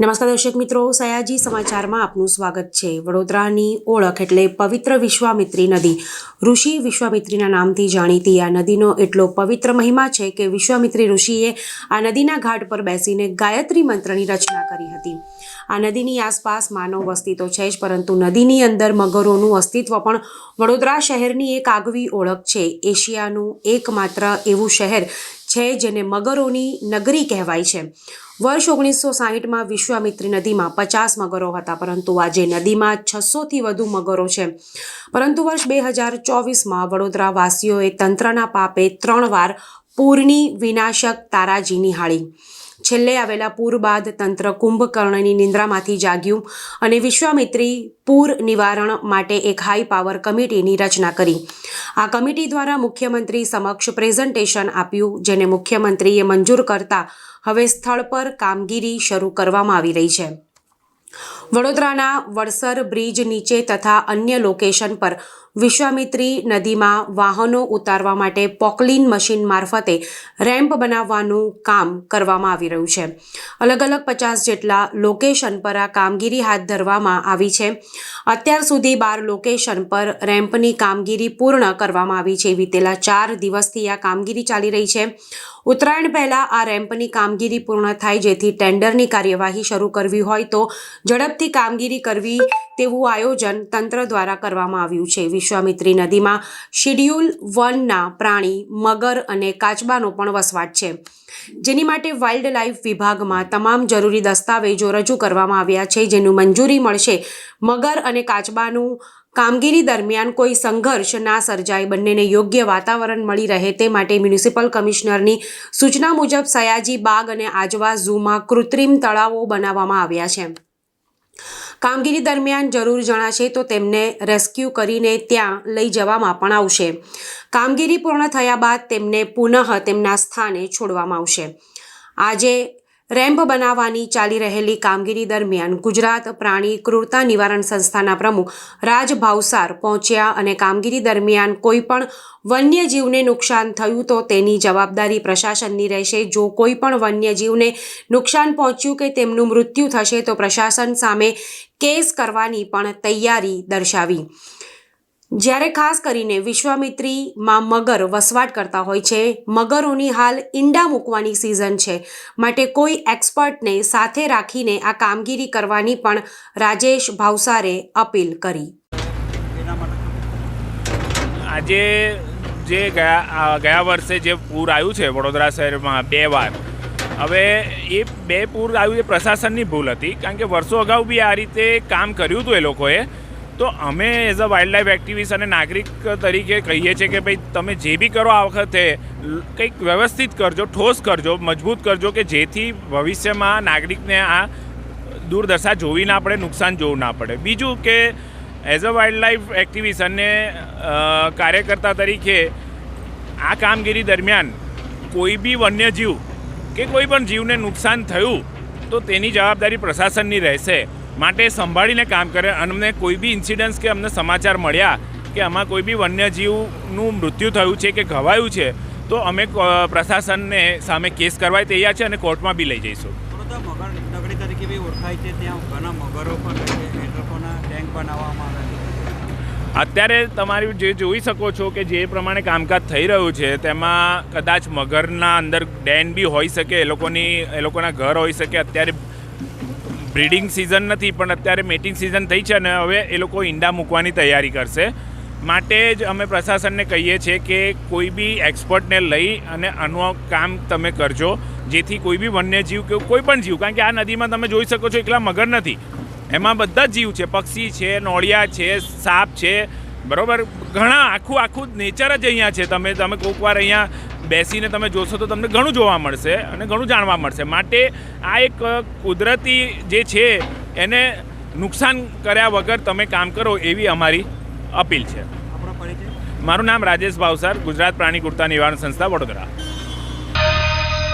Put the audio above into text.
નમસ્કાર દર્શક મિત્રો, સયાજી સમાચારમાં આપનું સ્વાગત છે. વડોદરાની ઓળખ એટલે પવિત્ર વિશ્વામિત્રી નદી. ઋષિ વિશ્વામિત્રીના નામથી જાણીતી આ નદીનો એટલો પવિત્ર મહિમા છે કે વિશ્વામિત્રી ઋષિએ આ નદીના ઘાટ પર બેસીને ગાયત્રી મંત્રની રચના કરી હતી. આ નદીની આસપાસ માનવ વસ્તી તો છે જ, પરંતુ નદીની અંદર મગરોનું અસ્તિત્વ પણ વડોદરા શહેરની એક આગવી ઓળખ છે. એશિયાનું એકમાત્ર એવું શહેર છે, જેને મગરોની નગરી કહેવાય છે. વર્ષ ઓગણીસો સાહીઠમાં વિશ્વામિત્રી નદીમાં પચાસ મગરો હતા, પરંતુ આજે નદીમાં છસોથી વધુ મગરો છે. પરંતુ વર્ષ બે હજાર ચોવીસમાં વડોદરાવાસીઓએ તંત્રના પાપે ત્રણ વાર પૂરની વિનાશક તારાજી નિહાળી. છેલ્લે આવેલા પૂર બાદ તંત્ર કુંભકર્ણની નિંદ્રામાંથી જાગ્યું અને વિશ્વામિત્રી પૂર નિવારણ માટે એક હાઈ પાવર કમિટીની રચના કરી. આ કમિટી દ્વારા મુખ્યમંત્રી સમક્ષ પ્રેઝન્ટેશન આપ્યું, જેને મુખ્યમંત્રીએ મંજૂર કરતા હવે સ્થળ પર કામગીરી શરૂ કરવામાં આવી રહી છે. વડોદરાના વડસર બ્રિજ નીચે તથા અન્ય લોકેશન પર વિશ્વામિત્રી નદીમાં વાહનો ઉતારવા માટે પોકલિન મશીન મારફતે રેમ્પ બનાવવાનું કામ કરવામાં આવી રહ્યું છે. અલગ અલગ પચાસ જેટલા લોકેશન પર આ કામગીરી હાથ ધરવામાં આવી છે. અત્યાર સુધી બાર લોકેશન પર રેમ્પની કામગીરી પૂર્ણ કરવામાં આવી છે. વીતેલા ચાર દિવસથી આ કામગીરી ચાલી રહી છે. ઉત્તરાયણ પહેલાં આ રેમ્પની કામગીરી પૂર્ણ થાય જેથી ટેન્ડરની કાર્યવાહી શરૂ કરવી હોય તો ઝડપથી કામગીરી કરવી તેવું આયોજન તંત્ર દ્વારા કરવામાં આવ્યું છે. વિશ્વામિત્રી નદીમાં શિડ્યુલ વનના પ્રાણી, મગર અને કાચબાનો પણ વસવાટ છે. જેની માટે વાઇલ્ડ લાઇફ વિભાગમાં તમામ જરૂરી દસ્તાવેજો રજૂ કરવામાં આવ્યા છે, જેનું મંજૂરી મળશે. મગર અને કાચબાનું કામગીરી દરમિયાન કોઈ સંઘર્ષ ના સર્જાય, બંનેને યોગ્ય વાતાવરણ મળી રહે તે માટે મ્યુનિસિપલ કમિશનરની સૂચના મુજબ સયાજી બાગ અને આજવા ઝૂમાં કૃત્રિમ તળાવો બનાવવામાં આવ્યા છે. કામગીરી દરમિયાન જરૂર જણાશે તો તેમને રેસ્ક્યુ કરીને ત્યાં લઈ જવામાં પણ આવશે. કામગીરી પૂર્ણ થયા બાદ તેમને પુનઃ તેમના સ્થાને છોડવામાં આવશે. આજે રેમ્પ બનાવવાની ચાલી રહેલી કામગીરી દરમિયાન ગુજરાત પ્રાણી ક્રૂરતા નિવારણ સંસ્થાના પ્રમુખ રાજ ભાવસાર પહોંચ્યા અને કામગીરી દરમિયાન કોઈપણ વન્યજીવને નુકસાન થયું તો તેની જવાબદારી પ્રશાસનની રહેશે. જો કોઈ પણ વન્યજીવને નુકસાન પહોંચ્યું કે તેમનું મૃત્યુ થશે તો પ્રશાસન સામે કેસ કરવાની પણ તૈયારી દર્શાવી. જ્યારે ખાસ કરીને વિશ્વામિત્રીમાં મગર વસવાટ કરતા હોય છે, મગરોની હાલ ઈંડા મૂકવાની સિઝન છે. માટે કોઈ એક્સપર્ટને સાથે રાખીને આ કામગીરી કરવાની પણ રાજેશ ભાવસારે અપીલ કરી. આજે જે ગયા ગયા વર્ષે જે પૂર આવ્યું છે વડોદરા શહેરમાં બે વાર, હવે એ બે પૂર આવ્યું એ પ્રશાસનની ભૂલ હતી. કારણ કે વર્ષો અગાઉ બી આ રીતે કામ કર્યું હતું એ લોકોએ. તો અમે as a wild life activist અને નાગરિક તરીકે કહીએ છીએ કે ભાઈ, તમે જે બી કરો આ વખતે કંઈક વ્યવસ્થિત કરજો, ઠોસ કરજો, મજબૂત કરજો કે જેથી ભવિષ્યમાં નાગરિકને આ દુર્દશા જોવી ના પડે, નુકસાન જોવું ના પડે. બીજું કે as a wild life activist અને કાર્યકર્તા તરીકે આ કામગીરી દરમિયાન કોઈ બી વન્યજીવ કે કોઈ પણ જીવને નુકસાન થયું, તો તેની જવાબદારી પ્રશાસનની રહેશે. માટે સંભાળીને કામ કરે. અને અમને કોઈ બી ઇન્સિડન્સ કે અમને સમાચાર મળ્યા કે આમાં કોઈ બી વન્યજીવનું મૃત્યુ થયું છે કે ઘવાયું છે તો અમે પ્રશાસનને સામે કેસ કરવા તૈયાર છે અને કોર્ટમાં બી લઈ જઈશું. નગરી તરીકે બી ઓળખાય છે ત્યાં ઘણા મગરો પણ એ લોકોના ટેન્ક બનાવવામાં આવે છે. અત્યારે તમારી જે જોઈ શકો છો કે જે પ્રમાણે કામકાજ થઈ રહ્યું છે તેમાં કદાચ મગરના અંદર ડેન બી હોઈ શકે એ લોકોની એ લોકોના ઘર હોઈ શકે અત્યારે બ્રીડિંગ સિઝન નથી, પણ અત્યારે મેટિંગ સિઝન થઈ છે અને હવે એ લોકો ઈંડા મૂકવાની તૈયારી કરશે. માટે જ અમે પ્રશાસનને કહીએ છીએ કે કોઈ બી એક્સપર્ટને લઈ અને આનું કામ તમે કરજો, જેથી કોઈ બી વન્યજીવ કે કોઈ પણ જીવ, કારણ કે આ નદીમાં તમે જોઈ શકો છો એકલા મગર નથી. એમાં બધા જ જીવ છે, પક્ષી છે, નોળિયા છે, સાપ છે બરોબર? ઘણા આખું આખું નેચર જ અહીંયા છે. તમે તમે કોઈક વાર અહીંયા બેસીને તમે જોશો તો તમને ઘણું જોવા મળશે અને ઘણું જાણવા મળશે. માટે આ એક કુદરતી જે છે એને નુકસાન કર્યા વગર તમે કામ કરો એવી અમારી અપીલ છે. મારું નામ રાજેશ ભાવસાર ગુજરાત પ્રાણી કુર્તા નિવારણ સંસ્થા વડોદરા.